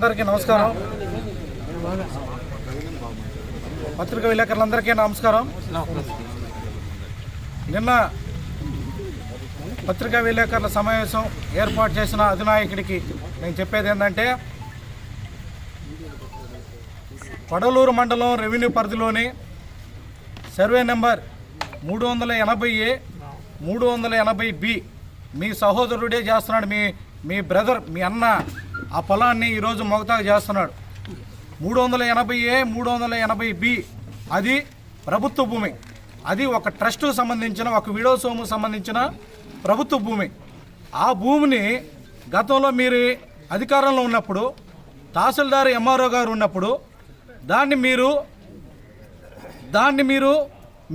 అందరికీ నమస్కారం. పత్రికా విలేకరులందరికీ నమస్కారం. నిన్న పత్రికా విలేకరుల సమావేశం ఏర్పాటు చేసిన అధినాయకుడికి నేను చెప్పేది ఏంటంటే పడలూరు మండలం రెవెన్యూ పరిధిలోని సర్వే నెంబర్ మూడు వందల ఎనభై ఏ మూడు వందల ఎనభై బి మీ సహోదరుడే చేస్తున్నాడు మీ మీ బ్రదర్ మీ అన్న ఆ పొలాన్ని ఈరోజు మొగతాగా చేస్తున్నాడు. మూడు వందల ఎనభై ఏ మూడు వందల ఎనభై బి అది ప్రభుత్వ భూమి. అది ఒక ట్రస్ట్కు సంబంధించిన ఒక విడో సోముకు సంబంధించిన ప్రభుత్వ భూమి. ఆ భూమిని గతంలో మీరు అధికారంలో ఉన్నప్పుడు తహసీల్దార్ ఎంఆర్ఓ గారు ఉన్నప్పుడు దాన్ని మీరు దాన్ని మీరు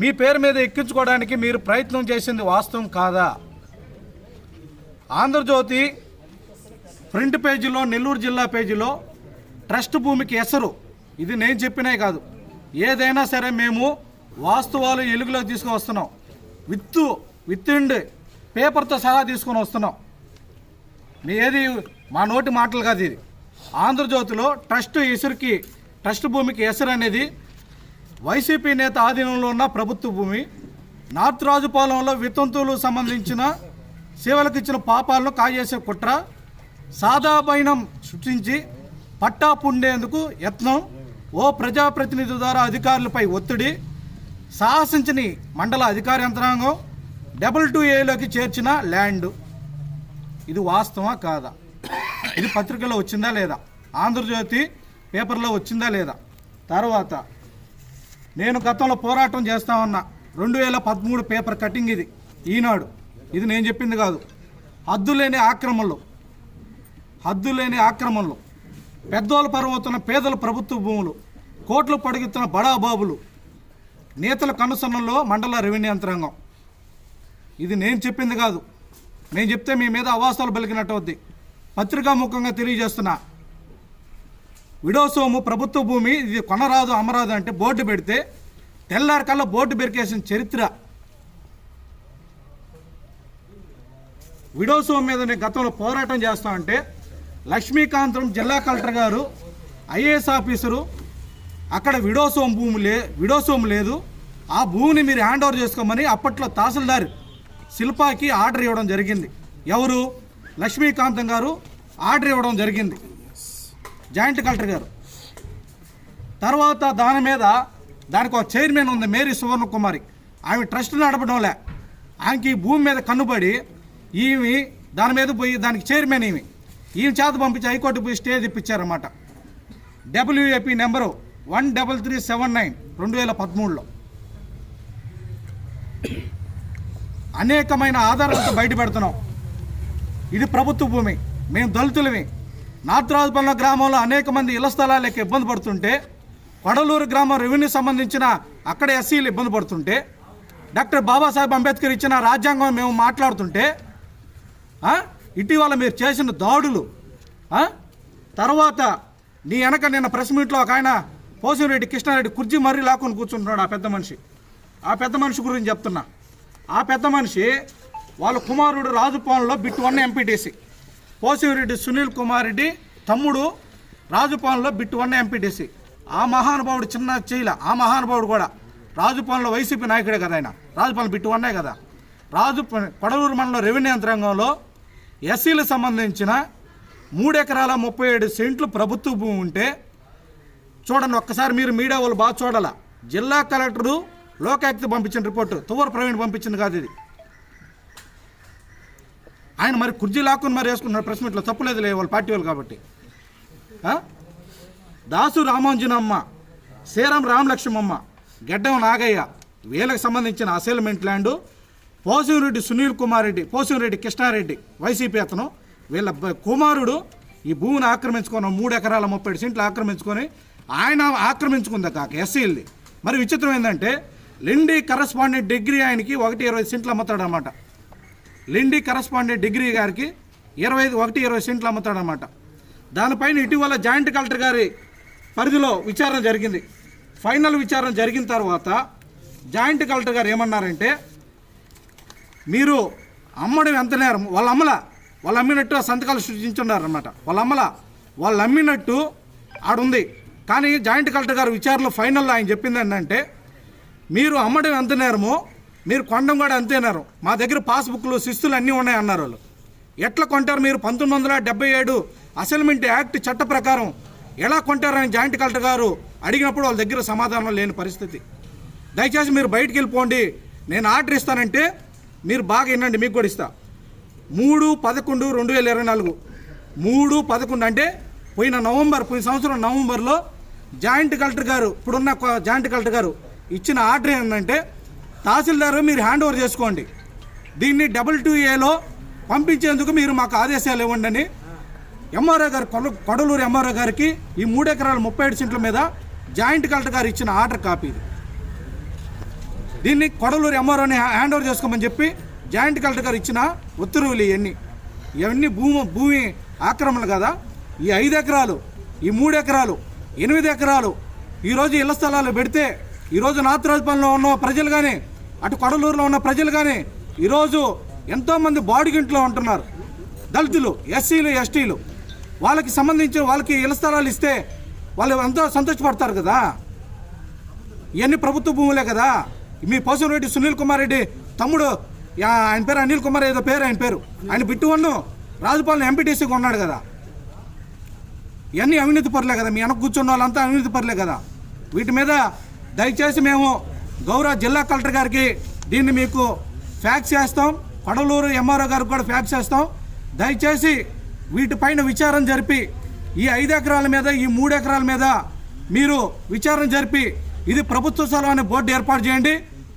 మీ పేరు మీద ఎక్కించుకోవడానికి మీరు ప్రయత్నం చేసింది వాస్తవం కాదా? ఆంధ్రజ్యోతి ప్రింట్ పేజీలో నెల్లూరు జిల్లా పేజీలో ట్రస్ట్ భూమికి ఎసరు ఇది నేను చెప్పినే కాదు. ఏదైనా సరే మేము వాస్తవాలు ఎలుగులోకి తీసుకొని వస్తున్నాం విత్తు విత్తుండి పేపర్తో సహా తీసుకొని వస్తున్నాం. మీ ఏది మా నోటి మాటలు కాదు ఇది. ఆంధ్రజ్యోతిలో ట్రస్ట్ ఎసురుకి ట్రస్ట్ భూమికి ఎసరు అనేది వైసీపీ నేత ఆధీనంలో ఉన్న ప్రభుత్వ భూమి. నార్త్ రాజుపాలెంలో వితంతువులు సంబంధించిన సేవలకు ఇచ్చిన పాపాలను కాజేసే కుట్ర. సాదాబైనం సృష్టించి పట్టా పుండేందుకు యత్నం ఓ ప్రజాప్రతినిధి ద్వారా అధికారులపై ఒత్తిడి సాహసించని మండల అధికార యంత్రాంగం డబుల్ టూ ఏలోకి చేర్చిన ల్యాండ్. ఇది వాస్తవా కాదా? ఇది పత్రికలో వచ్చిందా లేదా? ఆంధ్రజ్యోతి పేపర్లో వచ్చిందా లేదా? తర్వాత నేను గతంలో పోరాటం చేస్తా ఉన్నా రెండు వేల పదమూడు పేపర్ కటింగ్ ఇది ఈనాడు. ఇది నేను చెప్పింది కాదు. హద్దులేని ఆక్రమణలు హద్దులేని ఆక్రమణలు పెద్దోళ్ళ పరమవుతున్న పేదల ప్రభుత్వ భూములు కోట్లు పడుగుతున్న బడాబాబులు నేతల కనుసన్నల్లో మండల రెవెన్యూ యంత్రాంగం. ఇది నేను చెప్పింది కాదు. నేను చెప్తే మీ మీద అవాసాలు పలికినట్టు అవుద్ది పత్రికాముఖంగా తెలియజేస్తున్నా. విడోసోము ప్రభుత్వ భూమి ఇది కొనరాదు అమరాదు అంటే బోర్డు పెడితే తెల్లారి కల్లా బోర్డు పెరికేసిన చరిత్ర. విడోసోము మీద నేను గతంలో పోరాటం చేస్తామంటే లక్ష్మీకాంతం జిల్లా కలెక్టర్ గారు ఐఏఎస్ ఆఫీసరు అక్కడ విడోసోం భూమి లే విడోసోం లేదు. ఆ భూమిని మీరు హ్యాండ్ ఓవర్ చేసుకోమని అప్పట్లో తహసీల్దార్ శిల్పాకి ఆర్డర్ ఇవ్వడం జరిగింది. ఎవరు? లక్ష్మీకాంతం గారు ఆర్డర్ ఇవ్వడం జరిగింది. జాయింట్ కలెక్టర్ గారు. తర్వాత దాని మీద దానికి ఒక చైర్మన్ ఉంది మేరీ సువర్ణ కుమారి ఆమె ట్రస్ట్ నడపడంలే ఆమెకి భూమి మీద కన్నుబడి ఈమె దాని మీద పోయి దానికి చైర్మన్ ఈమె. ఈయన చేత పంపించి హైకోర్టు పోయి stay తెప్పించారన్నమాట. WAP number one double three seven nine రెండు వేల పదమూడులో. అనేకమైన ఆధారాలతో బయటపెడుతున్నాం. ఇది ప్రభుత్వ భూమి మేము దళితులమే. నార్త్ గ్రామంలో అనేక మంది ఇళ్ళ స్థలాలకి ఇబ్బంది పడుతుంటే కొడలూరు గ్రామం రెవెన్యూ సంబంధించిన అక్కడ ఎస్సీలు ఇబ్బంది పడుతుంటే డాక్టర్ బాబాసాహెబ్ అంబేద్కర్ ఇచ్చిన రాజ్యాంగం మేము మాట్లాడుతుంటే ఇటీవల మీరు చేసిన దాడులు తర్వాత నీ వెనక నిన్న ప్రెస్ మీట్లో ఒక ఆయన పోసిరెడ్డి కృష్ణారెడ్డి కుర్జీ మర్రి లాక్కొని కూర్చుంటున్నాడు ఆ పెద్ద మనిషి. ఆ పెద్ద మనిషి గురించి చెప్తున్నా. ఆ పెద్ద మనిషి వాళ్ళ కుమారుడు రాజుపాలెంలో bit one MPTC. Posireddy Sunil Kumar Reddy తమ్ముడు రాజుపాలెంలో బిట్టు వన్ ఎంపీటీసీ. ఆ మహానుభావుడు చిన్న చేయల ఆ మహానుభావుడు కూడా రాజుపాలెంలో వైసీపీ నాయకుడే కదా ఆయన. రాజుపాలెం బిట్టు వన్నే కదా. రాజు కొడలూరు మండలం రెవెన్యూ యంత్రాంగంలో ఎస్సీలకు సంబంధించిన మూడు ఎకరాల ముప్పై ఏడు సెంట్లు ప్రభుత్వ భూమి ఉంటే చూడండి ఒక్కసారి మీరు మీడియా వాళ్ళు బాగా చూడాల. జిల్లా కలెక్టరు లోకాయుక్త పంపించిన రిపోర్టు. తువర్ ప్రవీణ్ పంపించింది కాదు ఇది. ఆయన మరి కుర్జీ లాక్కుని మరి వేసుకున్నారు ప్రెస్ మీట్లో. తప్పులేదు లే వాళ్ళు పార్టీ వాళ్ళు కాబట్టి. దాసు రామాంజనమ్మ శ్రీరామ్ రామలక్ష్మమ్మ గెడ్డం నాగయ్య వీళ్ళకి సంబంధించిన assignment land Posireddy Sunil Kumar Reddy Posireddy Krishnareddy YCP అతను. వీళ్ళ కుమారుడు ఈ భూమిని ఆక్రమించుకున్న మూడు ఎకరాల ముప్పై సెంట్లు ఆక్రమించుకొని ఆయన ఆక్రమించుకుంది కాక ఎస్సీల్ది. మరి విచిత్రం ఏంటంటే లిండి కరస్పాండెంట్ డిగ్రీ ఆయనకి ఒకటి ఇరవై సెంట్లు అమ్ముతాడనమాట లిండి కరస్పాండెంట్ డిగ్రీ గారికి ఇరవై ఐదు ఒకటి ఇరవై సెంట్లు అమ్ముతాడనమాట దానిపైన ఇటీవల జాయింట్ కలెక్టర్ గారి పరిధిలో విచారణ జరిగింది. ఫైనల్ విచారణ జరిగిన తర్వాత జాయింట్ కలెక్టర్ గారు ఏమన్నారంటే మీరు అమ్మడం ఎంత నేరం? వాళ్ళ అమ్మల వాళ్ళు అమ్మినట్టు ఆ సంతకాలు సృష్టించున్నారనమాట వాళ్ళ అమ్మల వాళ్ళు అమ్మినట్టు ఆడుంది. కానీ జాయింట్ కలెక్టర్ గారు విచారణలో ఫైనల్లో ఆయన చెప్పింది ఏంటంటే మీరు అమ్మడం ఎంత నేరమో మీరు కొనడం కూడా అంతే నేరం. మా దగ్గర పాస్బుక్లు శిస్తులు అన్నీ ఉన్నాయి అన్నారు వాళ్ళు. ఎట్లా కొంటారు మీరు? పంతొమ్మిది వందల డెబ్బై ఏడు అసైన్మెంట్ యాక్ట్ చట్ట ప్రకారం ఎలా కొంటారని జాయింట్ కలెక్టర్ గారు అడిగినప్పుడు వాళ్ళ దగ్గర సమాధానం లేని పరిస్థితి. దయచేసి మీరు బయటికి వెళ్ళిపోండి. నేను ఆర్డర్ ఇస్తానంటే మీరు బాగా వినండి మీకు కూడా ఇస్తా. మూడు పదకొండు రెండు వేల ఇరవై నాలుగు. మూడు పదకొండు అంటే పోయిన నవంబర్ పోయిన సంవత్సరం నవంబర్లో జాయింట్ కలెక్టర్ గారు ఇప్పుడున్న జాయింట్ కలెక్టర్ గారు ఇచ్చిన ఆర్డర్ ఏంటంటే తహసీల్దారు మీరు హ్యాండ్ ఓవర్ చేసుకోండి. దీన్ని డబుల్ టూ ఏలో పంపించేందుకు మీరు మాకు ఆదేశాలు ఇవ్వండి ఎంఆర్ఓ గారు కొడ కొడలూరు ఎంఆర్ఓ గారికి ఈ మూడెకరాలు ముప్పై ఏడు సెంట్ల మీద జాయింట్ కలెక్టర్ గారు ఇచ్చిన ఆర్డర్ కాపీ ఇది. దీన్ని కొడలూరు ఎంఆర్ఓని హ్యాండ్ ఓవర్ చేసుకోమని చెప్పి జాయింట్ కలెక్టర్ గారు ఇచ్చిన ఉత్తర్వులు ఇవన్నీ ఇవన్నీ భూమి భూమి ఆక్రమణలు కదా? ఈ ఐదు ఎకరాలు ఈ మూడు ఎకరాలు ఎనిమిది ఎకరాలు ఈరోజు ఇళ్ళ స్థలాలు పెడితే ఈరోజు నాతురాజపాలెంలో ఉన్న ప్రజలు కానీ అటు కొడలూరులో ఉన్న ప్రజలు కానీ ఈరోజు ఎంతోమంది బాడిగింట్లో ఉంటున్నారు. దళితులు ఎస్సీలు ఎస్టీలు. వాళ్ళకి సంబంధించిన వాళ్ళకి ఇళ్ళ స్థలాలు ఇస్తే వాళ్ళు ఎంతో సంతోషపడతారు కదా? ఇవన్నీ ప్రభుత్వ భూములే కదా? మీ పోసంరెడ్డి సునీల్ కుమార్ రెడ్డి తమ్ముడు. ఆయన పేరు అనిల్ కుమార్ ఏదో పేరు ఆయన పేరు. ఆయన బిట్టు వన్ను రాజుపాలెం ఎంపీటీసీగా ఉన్నాడు కదా. ఇవన్నీ అవినీతి పరులే కదా. మీ వెనక కూర్చున్న వాళ్ళంతా అవినీతి పరులే కదా. వీటి మీద దయచేసి మేము గౌరవ జిల్లా కలెక్టర్ గారికి దీన్ని మీకు ఫ్యాక్స్ చేస్తాం. కడలూరు ఎంఆర్ఓ గారికి కూడా ఫ్యాక్స్ చేస్తాం. దయచేసి వీటిపైన విచారణ జరిపి ఈ ఐదు ఎకరాల మీద ఈ మూడు ఎకరాల మీద మీరు విచారణ జరిపి ఇది ప్రభుత్వ స్థలం అనే బోర్డు ఏర్పాటు చేయండి.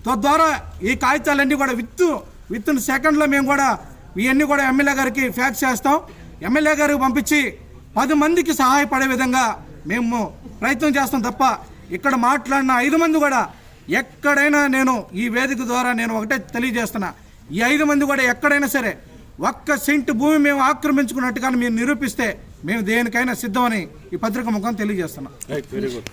తద్వారా ఈ కాగితాలన్నీ కూడా విత్ విత్ ఇన్ సెకండ్లో మేము కూడా ఇవన్నీ కూడా ఎమ్మెల్యే గారికి ఫ్యాక్స్ చేస్తాం. ఎమ్మెల్యే గారికి పంపించి పది మందికి సహాయపడే విధంగా మేము ప్రయత్నం చేస్తాం తప్ప ఇక్కడ మాట్లాడిన ఐదు మంది కూడా ఎక్కడైనా నేను ఈ వేదిక ద్వారా నేను ఒకటే తెలియజేస్తున్నా. ఈ ఐదు మంది కూడా ఎక్కడైనా సరే ఒక్క సెంటు భూమి మేము ఆక్రమించుకున్నట్టుగా మీరు నిరూపిస్తే మేము దేనికైనా సిద్ధమని ఈ పత్రిక ముఖం తెలియజేస్తున్నాం. Very good